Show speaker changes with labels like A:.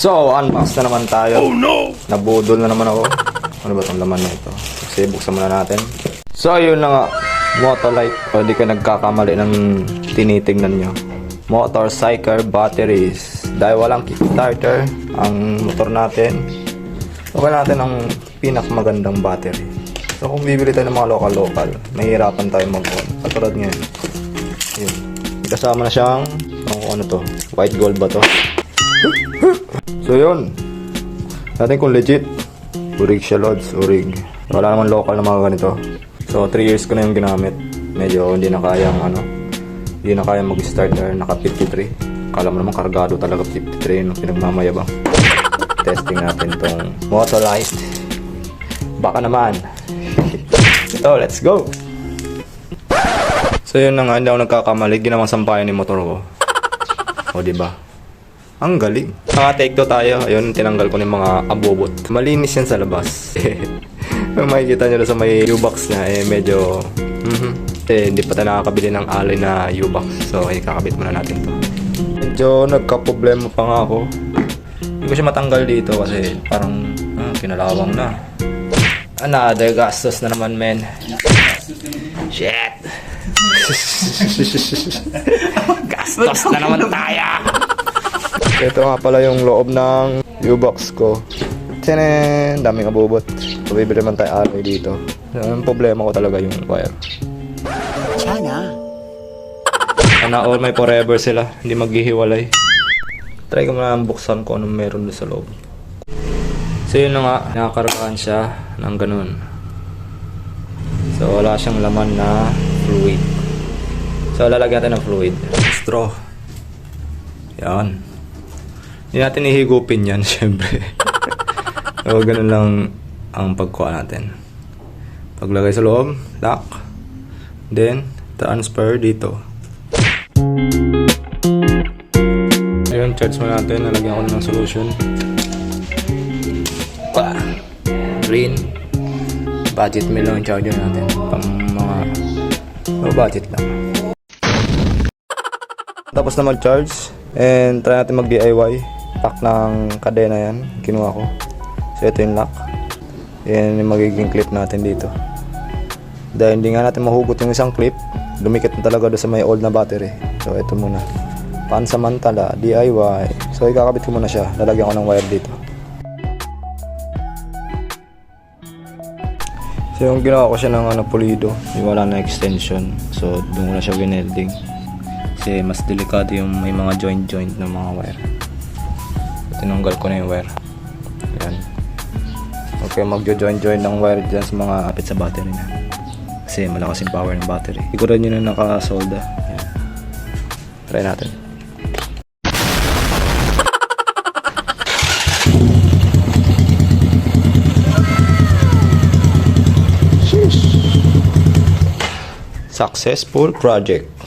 A: So, unbox na naman tayo. Oh no! Nabudol na naman ako. Ano ba itong laman na ito? Kasi buksan muna natin. So, yun na nga. Motolite. O, di ka nagkakamali ng tinitingnan nyo. Motorcycle batteries. Dahil walang kickstarter, ang motor natin, okay natin ang pinakamagandang battery. So, kung bibili tayo ng mga local-local, mahirapan tayo mag-on. Katulad ngayon. Yun. Kasama na siyang, ano, ano to, white gold ba to? So yun. Natin kung legit. Urig siya lods, urig. Wala naman local na mga ganito. So 3 years ko na yung ginamit. Medyo hindi na kayang ano. Hindi na kaya mag-starter. Naka 53. Kala mo naman kargado talaga 53 no pinagmamayabang. Testing natin tong Motolite. Baka naman. Ito, let's go! So yun na nga, hindi ako nagkakamali. Ginawang sampayan ni motor ko. O di ba? Ang galing. Naka-take to tayo. Ayun, tinanggal ko ng mga abobot. Malinis yan sa labas. Kung makikita nyo sa may U-box na, eh medyo... mhm Eh, hindi pa tayo nakakabili ng alloy na U-box. So, ay kakabit muna natin to. Medyo nagka-problema pa nga ako. Hindi ko siya matanggal dito kasi parang ah, kinalawang na. Another gastos na naman, men. Shit! gastos na naman tayo! Ito nga pala yung loob ng U-box ko. Tinen! Daming abubot. So, bibili man tayo alloy dito. Ang problema ko talaga yung wire.
B: Sana.
A: Sana all may forever sila. Hindi maghihiwalay. Try ko muna buksan ko anong meron doon sa loob. So yun na nga, nakakargaan siya ng ganun. So wala siyang laman na fluid. So lalagyan natin ng fluid. Straw. Yan. Hindi natin ihigupin yan, syempre. so ganun lang ang pagkuha natin. Paglagay sa loob, lock. Then, transfer dito. Ayun, charge mo natin. Nalagyan ko na ng solution. Pa! Green. Budget meal lang charger natin. Pang mga... Low budget lang. Tapos na mag-charge. And try natin mag-DIY. Pack ng kadena yan. Kinuha ko. So ito yung lock. Yan yung magiging clip natin dito. Dahil hindi nga natin mahugot yung isang clip, dumikit na talaga doon sa may old na battery. So ito muna. Pansamantala, DIY. So ikakabit ko muna siya. Lalagyan ko ng wire dito. So yung ginawa ko siya ng ano, pulido, yung wala na extension. So doon ko na siya winelding. Kasi mas delikado yung may mga joint-joint na mga wire. Tinanggal ko na yung wire. Ayan. Okay, magjo-join-join ng wire dyan sa mga apit sa battery na. Kasi malakas yung power ng battery. Siguro nyo na nakasolda. Ayan. Try natin. Successful project.